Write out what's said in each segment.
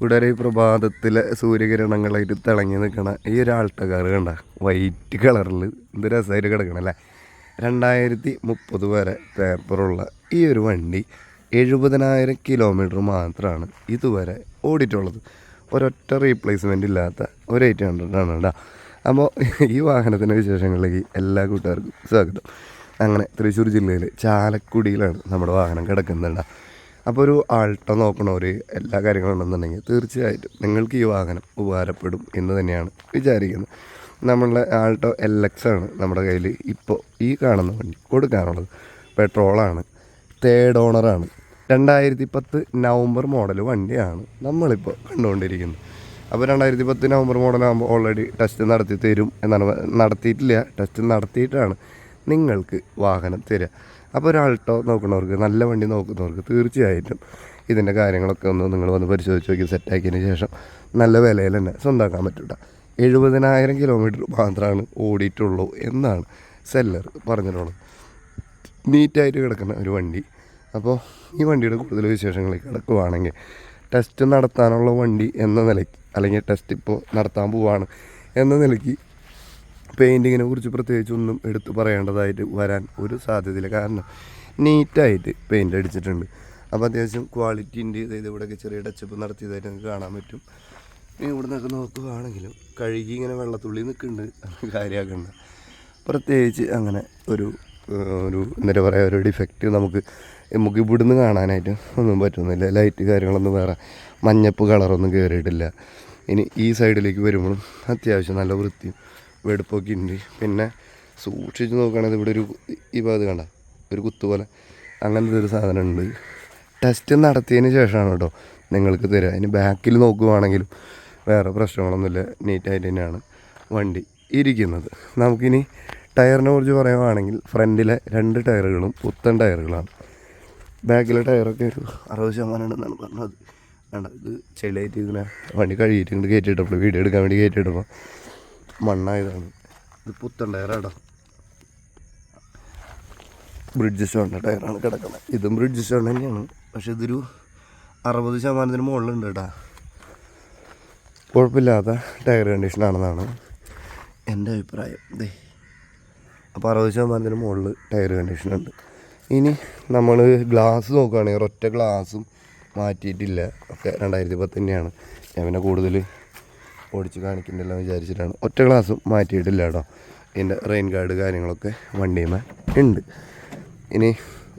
ഇവിടെ പ്രഭാതത്തിലെ സൂര്യകിരണങ്ങളായിട്ട് തിളങ്ങി നിൽക്കണ ഈ ഒരു ആൾട്ടക്കാർ കണ്ട വൈറ്റ് കളറിൽ എന്ത് രസമായിട്ട് കിടക്കണം അല്ലേ? രണ്ടായിരത്തി മുപ്പത് വരെ പേപ്പറുള്ള ഈ ഒരു വണ്ടി എഴുപതിനായിരം കിലോമീറ്റർ മാത്രമാണ് ഇതുവരെ ഓടിയിട്ടുള്ളത്. ഒരൊറ്റ റീപ്ലേസ്മെന്റ് ഇല്ലാത്ത ഒരു എയ്റ്റ് ഹൺഡ്രഡ് ആണ് കേട്ടോ അപ്പോൾ ഈ വാഹനത്തിന്റെ വിശേഷങ്ങളിലേക്ക് എല്ലാ കൂട്ടുകാർക്കും സ്വാഗതം. അങ്ങനെ തൃശ്ശൂർ ജില്ലയിൽ ചാലക്കുടിയിലാണ് നമ്മുടെ വാഹനം കിടക്കുന്നുണ്ട് അപ്പോൾ ഒരു ആൾട്ടോ നോക്കണവർ എല്ലാ കാര്യങ്ങളും ഉണ്ടെന്നുണ്ടെങ്കിൽ തീർച്ചയായിട്ടും നിങ്ങൾക്ക് ഈ വാഹനം ഉപകാരപ്പെടും എന്ന് തന്നെയാണ് വിചാരിക്കുന്നത്. നമ്മളുടെ ആൾട്ടോ എൽ എക്സ് ആണ് നമ്മുടെ കയ്യിൽ ഇപ്പോൾ ഈ കാണുന്ന വണ്ടി കൊടുക്കാനുള്ളത്. പെട്രോളാണ് തേർഡ് ഓണറാണ് രണ്ടായിരത്തി പത്ത് നവംബർ മോഡൽ വണ്ടിയാണ് നമ്മളിപ്പോൾ കണ്ടുകൊണ്ടിരിക്കുന്നത്. അപ്പോൾ രണ്ടായിരത്തി പത്ത് നവംബർ മോഡലാകുമ്പോൾ ഓൾറെഡി ടെസ്റ്റ് നടത്തി തരും എന്നാണ് നടത്തിയിട്ടില്ല. ടെസ്റ്റ് നടത്തിയിട്ടാണ് നിങ്ങൾക്ക് വാഹനം തരിക. അപ്പോൾ ഒരു ആൾട്ടോ നോക്കുന്നവർക്ക് നല്ല വണ്ടി നോക്കുന്നവർക്ക് തീർച്ചയായിട്ടും ഇതിന്റെ കാര്യങ്ങളൊക്കെ ഒന്ന് നിങ്ങൾ വന്ന് പരിശോധിച്ച് നോക്കി സെറ്റാക്കിയതിന് ശേഷം നല്ല വിലയിൽ തന്നെ സ്വന്തമാക്കാൻ പറ്റൂട്ട. എഴുപതിനായിരം കിലോമീറ്റർ മാത്രമാണ് ഓടിയിട്ടുള്ളൂ എന്നാണ് സെല്ലർ പറഞ്ഞിട്ടുള്ളത്. നീറ്റായിട്ട് കിടക്കുന്ന ഒരു വണ്ടി. അപ്പോൾ ഈ വണ്ടിയുടെ കൂടുതൽ വിശേഷങ്ങളിലേക്ക് കിടക്കുവാണെങ്കിൽ ടെസ്റ്റ് നടത്താനുള്ള വണ്ടി എന്ന നിലയ്ക്ക് അല്ലെങ്കിൽ ടെസ്റ്റ് ഇപ്പോൾ നടത്താൻ പോവാണ് എന്ന നിലയ്ക്ക് പെയിന്റിങ്ങിനെ കുറിച്ച് പ്രത്യേകിച്ച് ഒന്നും എടുത്തു പറയേണ്ടതായിട്ട് വരാൻ ഒരു സാധ്യതയില്ല. കാരണം നീറ്റായിട്ട് പെയിന്റ് അടിച്ചിട്ടുണ്ട്. അപ്പോൾ അത്യാവശ്യം ക്വാളിറ്റിന്റെ ഉണ്ട് ഇത് ഇവിടെയൊക്കെ ചെറിയ ടച്ചപ്പ് നടത്തിയതായിട്ട് നിങ്ങൾക്ക് കാണാൻ പറ്റും. ഇനി ഇവിടെ നിന്നൊക്കെ നോക്കുകയാണെങ്കിലും കഴുകി ഇങ്ങനെ വെള്ളത്തുള്ളി നിൽക്കുന്നുണ്ട്. കാര്യമാക്കണ്ട പ്രത്യേകിച്ച് അങ്ങനെ ഒരു ഒരു എന്താ പറയുക ഒരു ഡിഫക്റ്റ് നമുക്ക് നമുക്ക് ഇവിടുന്ന് കാണാനായിട്ട് ഒന്നും പറ്റുന്നില്ല. ലൈറ്റ് കാര്യങ്ങളൊന്നും വേറെ മഞ്ഞപ്പ് കളറൊന്നും കയറിയിട്ടില്ല ഇനി ഈ സൈഡിലേക്ക് വരുമ്പോഴും അത്യാവശ്യം നല്ല വൃത്തിയും വെടുപ്പൊക്കെ ഉണ്ട് പിന്നെ സൂക്ഷിച്ച് നോക്കുകയാണെങ്കിൽ ഇവിടെ ഒരു ഈ ഭാഗത്ത് കണ്ട ഒരു കുത്തു പോലെ അങ്ങനത്തെ ഒരു സാധനം ഉണ്ട് ടെസ്റ്റ് നടത്തിയതിന് ശേഷമാണ് കേട്ടോ നിങ്ങൾക്ക് തരിക. അതിന് ബാക്കിൽ നോക്കുവാണെങ്കിലും വേറെ പ്രശ്നങ്ങളൊന്നുമില്ല. നീറ്റായിട്ട് തന്നെയാണ് വണ്ടി ഇരിക്കുന്നത്. നമുക്കിനി ടയറിനെ കുറിച്ച് പറയുവാണെങ്കിൽ ഫ്രണ്ടിലെ രണ്ട് ടയറുകളും പുത്തൻ ടയറുകളാണ്. ബാക്കിലെ ടയറൊക്കെ ഒരു അറുപത് ശതമാനം ഉണ്ടെന്നാണ് പറഞ്ഞത്. വേണ്ട ഇത് ചെളിയായിട്ട് ഇതിനെ വണ്ടി കഴുകിയിട്ട് ഇങ്ങോട്ട് കയറ്റിയിട്ടപ്പോൾ വീഡിയോ എടുക്കാൻ വേണ്ടി കയറ്റിയിട്ടപ്പോൾ മണ്ണായതാണ്. ഇത് പുത്തൻ ടയറാട്ടോ ബ്രിഡ്ജ് സ്റ്റോണിന്റെ ടയറാണ് കിടക്കുന്നത് ഇതും ബ്രിഡ്ജ് സ്റ്റോൺ തന്നെയാണ്. പക്ഷെ ഇതൊരു അറുപത് ശതമാനത്തിന് മുകളിലുണ്ട് കേട്ടാ കുഴപ്പമില്ലാത്ത ടയർ കണ്ടീഷനാണെന്നാണ് എന്റെ അഭിപ്രായം. ദേ അപ്പോൾ അറുപത് ശതമാനത്തിന് മുകളിൽ ടയർ കണ്ടീഷനുണ്ട്. ഇനി നമ്മൾ ഗ്ലാസ് നോക്കുകയാണെങ്കിൽ ഒറ്റ ഗ്ലാസും മാറ്റിയിട്ടില്ല. ഒക്കെ രണ്ടായിരത്തി പത്ത് തന്നെയാണ്. ഞാൻ പിന്നെ കൂടുതൽ ഓടിച്ച് കാണിക്കുന്നില്ല വിചാരിച്ചിട്ടാണ്. ഒറ്റ ഗ്ലാസ് മാറ്റിയിട്ടില്ല കേട്ടോ. ഇതിന്റെ റെയിൻ ഗാർഡ് കാര്യങ്ങളൊക്കെ വണ്ടിയുമേ ഉണ്ട്. ഇനി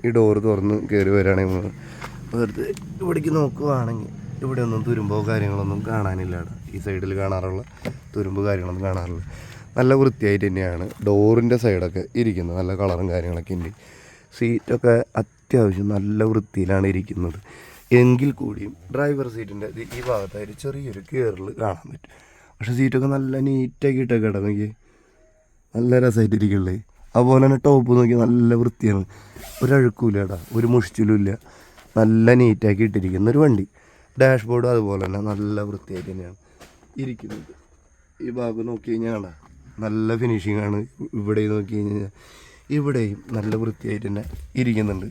ഈ ഡോറ് തുറന്ന് കയറി വരികയാണെങ്കിൽ വെറുതെ ഇവിടേക്ക് നോക്കുകയാണെങ്കിൽ ഇവിടെ ഒന്നും തുരുമ്പോ കാര്യങ്ങളൊന്നും കാണാനില്ല കേട്ടോ. ഈ സൈഡിൽ കാണാറുള്ള തുരുമ്പ് കാര്യങ്ങളൊന്നും കാണാറില്ല. നല്ല വൃത്തിയായിട്ട് തന്നെയാണ് ഡോറിന്റെ സൈഡൊക്കെ ഇരിക്കുന്നത്. നല്ല കളറും കാര്യങ്ങളൊക്കെ ഉണ്ട്. സീറ്റൊക്കെ അത്യാവശ്യം നല്ല വൃത്തിയിലാണ് ഇരിക്കുന്നത്. എങ്കിൽ കൂടിയും ഡ്രൈവർ സീറ്റിന്റെ ഈ ഭാഗത്തായിട്ട് ചെറിയൊരു കയറിൽ കാണാൻ പറ്റും. പക്ഷെ സീറ്റൊക്കെ നല്ല നീറ്റാക്കി ഇട്ടൊക്കെ കിടന്നെങ്കിൽ നല്ല രസമായിട്ട് ഇരിക്കുള്ളേ അതുപോലെ തന്നെ ടോപ്പ് നോക്കി നല്ല വൃത്തിയാണ്. ഒരഴുക്കൂല ഇടാ ഒരു മുഷിച്ചിലും ഇല്ല. നല്ല നീറ്റാക്കി ഇട്ടിരിക്കുന്ന ഒരു വണ്ടി. ഡാഷ്ബോർഡും അതുപോലെ തന്നെ നല്ല വൃത്തിയായിട്ട് തന്നെയാണ് ഇരിക്കുന്നത്. ഈ ഭാഗം നോക്കി കഴിഞ്ഞാൽ നല്ല ഫിനിഷിംഗ് ആണ്. ഇവിടെ നോക്കി കഴിഞ്ഞാൽ ഇവിടെയും നല്ല വൃത്തിയായിട്ട് തന്നെ ഇരിക്കുന്നുണ്ട്.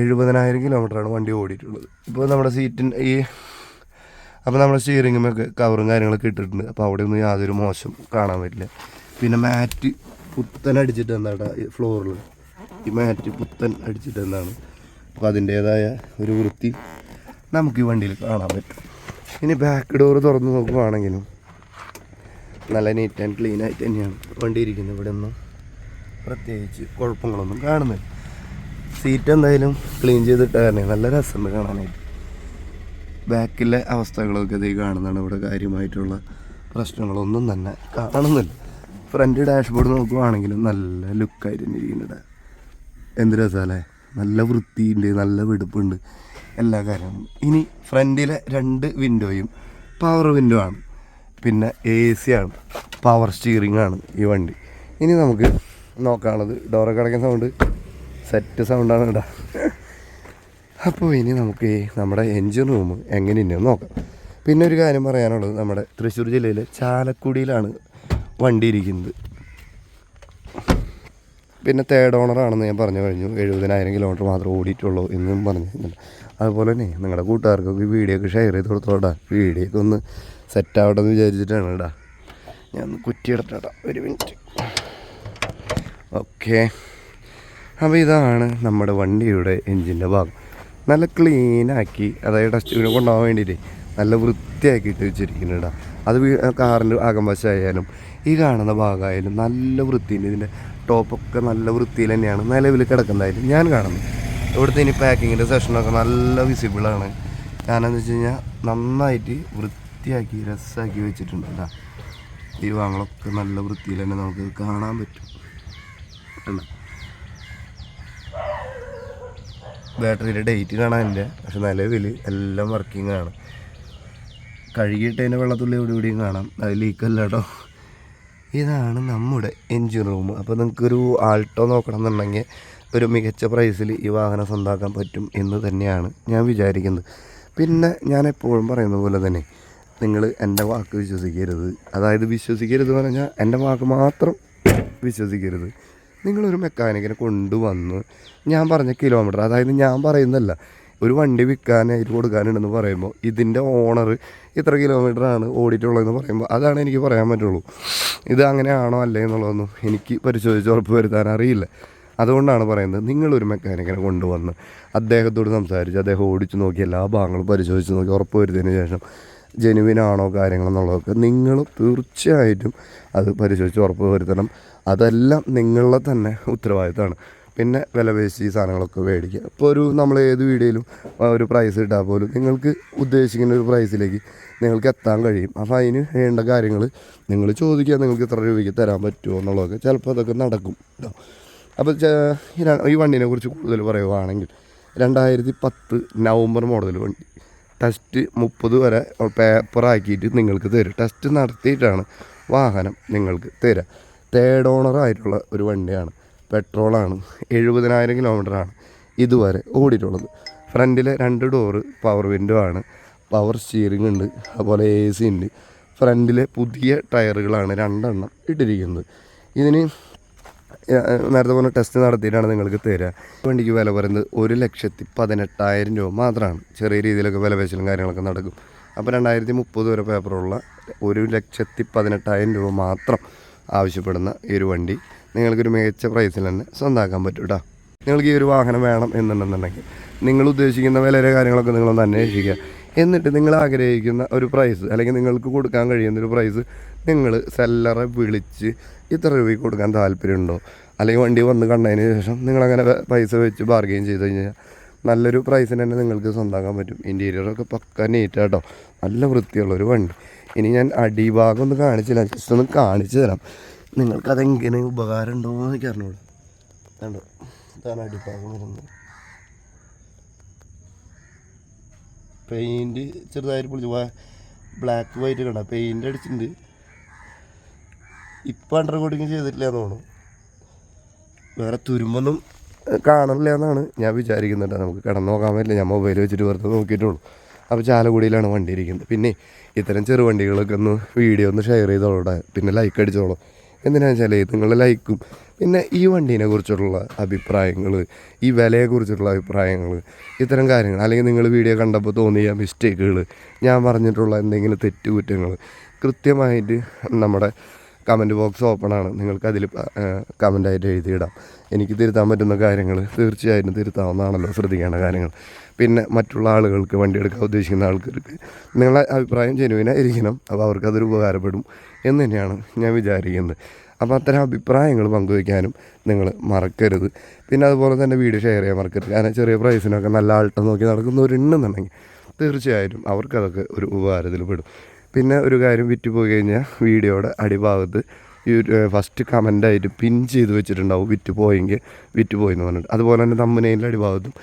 എഴുപതിനായിരം കിലോമീറ്ററാണ് വണ്ടി ഓടിയിട്ടുള്ളത്. ഇപ്പോൾ നമ്മുടെ സീറ്റിൻ ഈ അപ്പോൾ നമ്മുടെ സ്റ്റിയറിങ്ങുമൊക്കെ കവറും കാര്യങ്ങളൊക്കെ ഇട്ടിട്ടുണ്ട്. അപ്പോൾ അവിടെ ഒന്നും യാതൊരു മോശം കാണാൻ പറ്റില്ല. പിന്നെ മാറ്റ് പുത്തൻ അടിച്ചിട്ട് എന്താണ് ഫ്ലോറിൽ ഈ മാറ്റ് പുത്തൻ അടിച്ചിട്ട് എന്താണ് അപ്പോൾ അതിന്റേതായ ഒരു വൃത്തി നമുക്ക് ഈ വണ്ടിയിൽ കാണാൻ പറ്റും. ഇനി ബാക്ക് ഡോർ തുറന്ന് നോക്കുവാണെങ്കിലും നല്ല നീറ്റ് ആൻഡ് ക്ലീൻ ആയിട്ട് തന്നെയാണ് വണ്ടി ഇരിക്കുന്നത്. ഇവിടെ ഒന്നും പ്രത്യേകിച്ച് കുഴപ്പങ്ങളൊന്നും കാണുന്നില്ല. സീറ്റ് എന്തായാലും ക്ലീൻ ചെയ്തിട്ട് കാരണം. നല്ല രസമുണ്ട് കാണാനായിട്ട്. ബാക്കിലെ അവസ്ഥകളൊക്കെ ഇത് കാണുന്നതാണ് ഇവിടെ കാര്യമായിട്ടുള്ള പ്രശ്നങ്ങളൊന്നും തന്നെ കാണുന്നില്ല. ഫ്രണ്ട് ഡാഷ്ബോർഡ് നോക്കുവാണെങ്കിലും നല്ല ലുക്കായിട്ട് തന്നെ ഇരിക്കുന്നുണ്ട്. എന്ത് രസമല്ലേ നല്ല വൃത്തിയുണ്ട് നല്ല വെടുപ്പുണ്ട്. എല്ലാ കാര്യങ്ങളും. ഇനി ഫ്രണ്ടിലെ രണ്ട് വിൻഡോയും പവർ വിൻഡോ ആണ്. പിന്നെ എ സി ആണ്. പവർ സ്റ്റിയറിംഗ് ആണ് ഈ വണ്ടി. ഇനി നമുക്ക് നോക്കാനുള്ളത്. ഡോറൊക്കെ അടയ്ക്കുന്ന സൗണ്ട് സെറ്റ് സൗണ്ടാണ് ഇടാ അപ്പോൾ ഇനി നമുക്ക് നമ്മുടെ എൻജിൻ റൂം എങ്ങനെയുണ്ടെന്ന് നോക്കാം. പിന്നെ ഒരു കാര്യം പറയാനുള്ളത് നമ്മുടെ തൃശ്ശൂർ ജില്ലയിലെ ചാലക്കുടിയിലാണ് വണ്ടി ഇരിക്കുന്നത്. പിന്നെ തേർഡ് ഓണറാണെന്ന് ഞാൻ പറഞ്ഞു കഴിഞ്ഞു. എഴുപതിനായിരം കിലോമീറ്റർ മാത്രം ഓടിയിട്ടുള്ളൂ എന്നും പറഞ്ഞു. അതുപോലെ തന്നെ നിങ്ങളുടെ കൂട്ടുകാർക്കൊക്കെ വീഡിയോ ഒക്കെ ഷെയർ ചെയ്ത് കൊടുത്തോടാ വീഡിയോ ഒക്കെ ഒന്ന് സെറ്റ് ആവട്ടെ എന്ന് വിചാരിച്ചിട്ടാണ് ഇടാ ഞാൻ ഒന്ന് കുറ്റിയിടട്ടാ ഒരു മിനിറ്റ് ഓക്കെ അപ്പോൾ ഇതാണ് നമ്മുടെ വണ്ടിയുടെ എൻജിന്റെ ഭാഗം. നല്ല ക്ലീനാക്കി അതായത് ഡസ്റ്റ്ബിനെ കൊണ്ടുപോകാൻ വേണ്ടിയിട്ട് നല്ല വൃത്തിയാക്കിയിട്ട് വെച്ചിരിക്കുന്നുണ്ട് അത് കാറിന്റെ അകംവശമായാലും ഈ കാണുന്ന ഭാഗമായാലും നല്ല വൃത്തിയിൽ ഇതിന്റെ ടോപ്പൊക്കെ നല്ല വൃത്തിയിൽ തന്നെയാണ് നിലവിൽ കിടക്കുന്നതായാലും ഞാൻ കാണുന്നു ഇവിടുത്തെ ഇനി പാക്കിങ്ങിന്റെ സെഷനൊക്കെ നല്ല വിസിബിളാണ് കാരണമെന്ന് വെച്ച് കഴിഞ്ഞാൽ നന്നായിട്ട് വൃത്തിയാക്കി രസമാക്കി വെച്ചിട്ടുണ്ട് കേട്ടോ. ഈ ഭാഗങ്ങളൊക്കെ നല്ല വൃത്തിയിൽ തന്നെ നമുക്ക് കാണാൻ പറ്റും. കണ്ടോ? ബാറ്ററിയുടെ ഡേറ്റ് കാണാനില്ല. പക്ഷെ നിലവിൽ എല്ലാം വർക്കിംഗ് ആണ്. കഴുകിയിട്ടതിന്റെ വെള്ളത്തുള്ളി ഇവിടെ ഇവിടെയും കാണാം. അത് ലീക്കല്ല കേട്ടോ ഇതാണ് നമ്മുടെ എൻജിൻ റൂം അപ്പോൾ നിങ്ങൾക്കൊരു ആൾട്ടോ നോക്കണം എന്നുണ്ടെങ്കിൽ ഒരു മികച്ച പ്രൈസിൽ ഈ വാഹനം സ്വന്താക്കാൻ പറ്റും എന്ന് തന്നെയാണ് ഞാൻ വിചാരിക്കുന്നത്. പിന്നെ ഞാൻ എപ്പോഴും പറയുന്ന പോലെ തന്നെ നിങ്ങൾ എന്റെ വാക്ക് വിശ്വസിക്കരുത്. അതായത് വിശ്വസിക്കരുത് പറഞ്ഞാൽ എന്റെ വാക്ക് മാത്രം വിശ്വസിക്കരുത്. നിങ്ങളൊരു മെക്കാനിക്കിനെ കൊണ്ടുവന്ന് ഞാൻ പറഞ്ഞ കിലോമീറ്റർ അതായത് ഞാൻ പറയുന്നതല്ല ഒരു വണ്ടി വിൽക്കാനായിട്ട് കൊടുക്കാനുണ്ടെന്ന് പറയുമ്പോൾ ഇതിന്റെ ഓണർ ഇത്ര കിലോമീറ്ററാണ് ഓടിയിട്ടുള്ളതെന്ന് പറയുമ്പോൾ അതാണ് എനിക്ക് പറയാൻ പറ്റുള്ളൂ. ഇത് അങ്ങനെയാണോ അല്ലേ എന്നുള്ളതൊന്നും എനിക്ക് പരിശോധിച്ച് ഉറപ്പ് വരുത്താൻ അറിയില്ല. അതുകൊണ്ടാണ് പറയുന്നത് നിങ്ങളൊരു മെക്കാനിക്കിനെ കൊണ്ടുവന്ന് അദ്ദേഹത്തോട് സംസാരിച്ച് അദ്ദേഹം ഓടിച്ചു നോക്കി എല്ലാ ഭാഗങ്ങളും പരിശോധിച്ച് നോക്കി ഉറപ്പ് വരുത്തിയതിന് ശേഷം ജെനുവിനാണോ കാര്യങ്ങളെന്നുള്ളതൊക്കെ നിങ്ങൾ തീർച്ചയായിട്ടും അത് പരിശോധിച്ച് ഉറപ്പ് വരുത്തണം. അതെല്ലാം നിങ്ങളുടെ തന്നെ ഉത്തരവാദിത്തമാണ്. പിന്നെ വില പേശി സാധനങ്ങളൊക്കെ മേടിക്കുക. ഇപ്പോൾ ഒരു നമ്മൾ ഏത് വീഡിയോയിലും ഒരു പ്രൈസ് ഇട്ടാൽ പോലും നിങ്ങൾക്ക് ഉദ്ദേശിക്കുന്ന ഒരു പ്രൈസിലേക്ക് നിങ്ങൾക്ക് എത്താൻ കഴിയും. അപ്പോൾ അതിന് വേണ്ട കാര്യങ്ങൾ നിങ്ങൾ ചോദിക്കുക നിങ്ങൾക്ക് ഇത്ര രൂപയ്ക്ക് തരാൻ പറ്റുമോ എന്നുള്ളതൊക്കെ. ചിലപ്പോൾ അതൊക്കെ നടക്കും കേട്ടോ അപ്പോൾ ഈ വണ്ടിനെ കുറിച്ച് കൂടുതൽ പറയുവാണെങ്കിൽ രണ്ടായിരത്തി പത്ത് നവംബർ മോഡൽ വണ്ടി. ടെസ്റ്റ് മുപ്പത് വരെ പേപ്പറാക്കിയിട്ട് നിങ്ങൾക്ക് തരും. ടെസ്റ്റ് നടത്തിയിട്ടാണ് വാഹനം നിങ്ങൾക്ക് തരിക തേർഡ് ഓണർ ആയിട്ടുള്ള ഒരു വണ്ടിയാണ്. പെട്രോളാണ്. എഴുപതിനായിരം കിലോമീറ്ററാണ് ഇതുവരെ ഓടിയിട്ടുള്ളത്. ഫ്രണ്ടിലെ രണ്ട് ഡോറ് പവർ വിൻഡോ ആണ്. പവർ സ്റ്റിയറിംഗ് ഉണ്ട്. അതുപോലെ എ സി ഉണ്ട്. ഫ്രണ്ടിലെ പുതിയ ടയറുകളാണ് രണ്ടെണ്ണം ഇട്ടിരിക്കുന്നത്. ഇതിന് നേരത്തെ പറഞ്ഞ ടെസ്റ്റ് നടത്തിയിട്ടാണ് നിങ്ങൾക്ക് തരിക വണ്ടിക്ക് വില പറയുന്നത് ഒരു ലക്ഷത്തി പതിനെട്ടായിരം രൂപ മാത്രമാണ്. ചെറിയ രീതിയിലൊക്കെ വില പേശലും കാര്യങ്ങളൊക്കെ നടക്കും. അപ്പോൾ രണ്ടായിരത്തി മുപ്പത് വരെ പേപ്പറുള്ള ഒരു ലക്ഷത്തി പതിനെട്ടായിരം രൂപ മാത്രം ആവശ്യപ്പെടുന്ന ഈ ഒരു വണ്ടി നിങ്ങൾക്കൊരു മികച്ച പ്രൈസിൽ തന്നെ സ്വന്തമാക്കാൻ പറ്റും കേട്ടോ നിങ്ങൾക്ക് ഈ ഒരു വാഹനം വേണം എന്നുണ്ടെന്നുണ്ടെങ്കിൽ നിങ്ങൾ ഉദ്ദേശിക്കുന്ന വിലയുടെ കാര്യങ്ങളൊക്കെ നിങ്ങളൊന്ന് അന്വേഷിക്കുക. എന്നിട്ട് നിങ്ങൾ ആഗ്രഹിക്കുന്ന ഒരു പ്രൈസ് അല്ലെങ്കിൽ നിങ്ങൾക്ക് കൊടുക്കാൻ കഴിയുന്ന ഒരു പ്രൈസ് നിങ്ങൾ സെല്ലറെ വിളിച്ച് ഇത്ര രൂപയ്ക്ക് കൊടുക്കാൻ താല്പര്യമുണ്ടോ? അല്ലെങ്കിൽ വണ്ടി വന്ന് കണ്ടതിന് ശേഷം നിങ്ങളങ്ങനെ പൈസ വെച്ച് ബാർഗെയിൻ ചെയ്ത് കഴിഞ്ഞാൽ നല്ലൊരു പ്രൈസിന് തന്നെ നിങ്ങൾക്ക് സ്വന്തമാക്കാൻ പറ്റും. ഇന്റീരിയറൊക്കെ പക്ക നീറ്റ് കേട്ടോ നല്ല വൃത്തിയുള്ള ഒരു വണ്ടി. ഇനി ഞാൻ അടിഭാഗം ഒന്ന് കാണിച്ചില്ല. ജസ്റ്റ് ഒന്ന് കാണിച്ചു തരാം. നിങ്ങൾക്കതെങ്ങനെ ഉപകാരം ഉണ്ടോ എന്ന് എനിക്ക് അറിഞ്ഞൂടാ കണ്ടോ? ഇതാണ് അടിഭാഗം വരുന്നത്. പെയിന്റ് ചെറുതായിട്ട് പൊളിച്ചു. ബ്ലാക്ക് വൈറ്റ് കണ്ട? പെയിന്റ് അടിച്ചിട്ടുണ്ട്. ഇപ്പം അണ്ടർ കോട്ടിങ് ചെയ്തിട്ടില്ല എന്ന് തോന്നുന്നു. വേറെ തുരുമ്പൊന്നും കാണില്ല എന്നാണ് ഞാൻ വിചാരിക്കുന്നുണ്ട്. നമുക്ക് കിടന്നു നോക്കാൻ പറ്റില്ല. ഞാൻ മൊബൈൽ വെച്ചിട്ട് വെറുതെ നോക്കിയിട്ടുള്ളൂ. അപ്പോൾ ചാലക്കുടിയിലാണ് വണ്ടി ഇരിക്കുന്നത്. പിന്നെ ഇത്തരം ചെറുവണ്ടികളൊക്കെ ഒന്ന് വീഡിയോ ഒന്ന് ഷെയർ ചെയ്തോളൂടെ. പിന്നെ ലൈക്ക് അടിച്ചോളൂ. എന്തിനാണെന്ന് വെച്ചാൽ നിങ്ങളുടെ ലൈക്കും പിന്നെ ഈ വണ്ടീനെ കുറിച്ചുള്ള അഭിപ്രായങ്ങൾ ഈ വിലയെക്കുറിച്ചുള്ള അഭിപ്രായങ്ങൾ ഇത്തരം കാര്യങ്ങൾ അല്ലെങ്കിൽ നിങ്ങൾ വീഡിയോ കണ്ടപ്പോൾ തോന്നിയ മിസ്റ്റേക്കുകൾ ഞാൻ പറഞ്ഞിട്ടുള്ള എന്തെങ്കിലും തെറ്റുകുറ്റങ്ങൾ കൃത്യമായിട്ട് നമ്മുടെ കമന്റ് ബോക്സ് ഓപ്പണാണ് നിങ്ങൾക്ക് അതിൽ കമന്റായിട്ട് എഴുതിയിടാം. എനിക്ക് തിരുത്താൻ പറ്റുന്ന കാര്യങ്ങൾ തീർച്ചയായിട്ടും തിരുത്താവുന്നതാണല്ലോ ശ്രദ്ധിക്കേണ്ട കാര്യങ്ങൾ. പിന്നെ മറ്റുള്ള ആളുകൾക്ക് വണ്ടി എടുക്കാൻ ഉദ്ദേശിക്കുന്ന ആൾക്കാർക്ക് നിങ്ങളുടെ അഭിപ്രായം ജനുവിനായിരിക്കണം അപ്പോൾ അവർക്ക് അതൊരു ഉപകാരപ്പെടും എന്ന് തന്നെയാണ് ഞാൻ വിചാരിക്കുന്നത്. അപ്പോൾ അത്തരം അഭിപ്രായങ്ങൾ പങ്കുവയ്ക്കാനും നിങ്ങൾ മറക്കരുത്. പിന്നെ അതുപോലെ തന്നെ വീഡിയോ ഷെയർ ചെയ്യാൻ മറക്കരുത്. കാരണം ചെറിയ പ്രൈസിനൊക്കെ നല്ല ആൾട്ടം നോക്കി നടക്കുന്നവരുണ്ടെന്നുണ്ടെങ്കിൽ തീർച്ചയായിട്ടും അവർക്കതൊക്കെ ഒരു ഉപകാരത്തിൽ പെടും പിന്നെ ഒരു കാര്യം വിറ്റ് പോയി കഴിഞ്ഞാൽ വീഡിയോയുടെ അടിഭാഗത്ത് ഈ ഫസ്റ്റ് കമന്റായിട്ട് പിൻ ചെയ്ത് വെച്ചിട്ടുണ്ടാവും വിറ്റ് പോയെങ്കിൽ വിറ്റ് പോയി എന്ന് പറഞ്ഞിട്ട്. അതുപോലെ തന്നെ തമ്മനയിലെ അടിഭാഗത്തും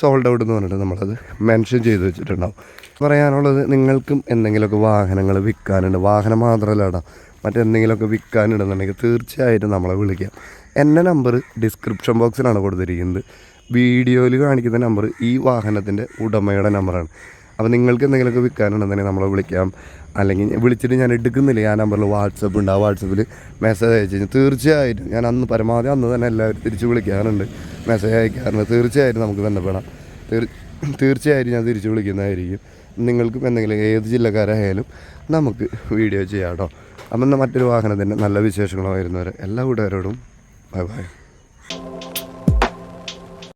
സോൾഡ് ഔട്ട് എന്ന് പറഞ്ഞിട്ട് നമ്മളത് മെൻഷൻ ചെയ്ത് വെച്ചിട്ടുണ്ടാവും. പറയാനുള്ളത് നിങ്ങൾക്കും എന്തെങ്കിലുമൊക്കെ വാഹനങ്ങൾ വിൽക്കാനുണ്ട്. വാഹനം മാത്രമല്ല കേട്ടോ മറ്റെന്തെങ്കിലുമൊക്കെ വിൽക്കാനുണ്ടെന്നുണ്ടെങ്കിൽ തീർച്ചയായിട്ടും നമ്മളെ വിളിക്കാം. എന്റെ നമ്പർ ഡിസ്ക്രിപ്ഷൻ ബോക്സിലാണ് കൊടുത്തിരിക്കുന്നത്. വീഡിയോയിൽ കാണിക്കുന്ന നമ്പർ ഈ വാഹനത്തിന്റെ ഉടമയുടെ നമ്പറാണ് അപ്പോൾ നിങ്ങൾക്ക് എന്തെങ്കിലുമൊക്കെ വിൽക്കാനുണ്ടെന്നുണ്ടെങ്കിൽ നമ്മളെ വിളിക്കാം. അല്ലെങ്കിൽ വിളിച്ചിട്ട് ഞാൻ എടുക്കുന്നില്ല. ഞാൻ നമ്പറിൽ വാട്സപ്പ് ഉണ്ട്. ആ വാട്സപ്പിൽ മെസ്സേജ് അയച്ചു കഴിഞ്ഞാൽ തീർച്ചയായിട്ടും ഞാൻ അന്ന് പരമാവധി അന്ന് തന്നെ എല്ലാവരും തിരിച്ച് വിളിക്കാറുണ്ട്. മെസ്സേജ് അയക്കാറുണ്ട്. തീർച്ചയായിട്ടും നമുക്ക് ബന്ധപ്പെടാം. തീർ തീർച്ചയായിട്ടും ഞാൻ തിരിച്ച് വിളിക്കുന്നതായിരിക്കും. നിങ്ങൾക്കും എന്തെങ്കിലും ഏത് ജില്ലക്കാരായാലും നമുക്ക് വീഡിയോ ചെയ്യാം കേട്ടോ അപ്പം മറ്റൊരു വാഹനത്തിന്റെ നല്ല വിശേഷങ്ങളോ വരുന്നവരെ എല്ലാ കൂട്ടുകാരോടും ബൈ ബൈ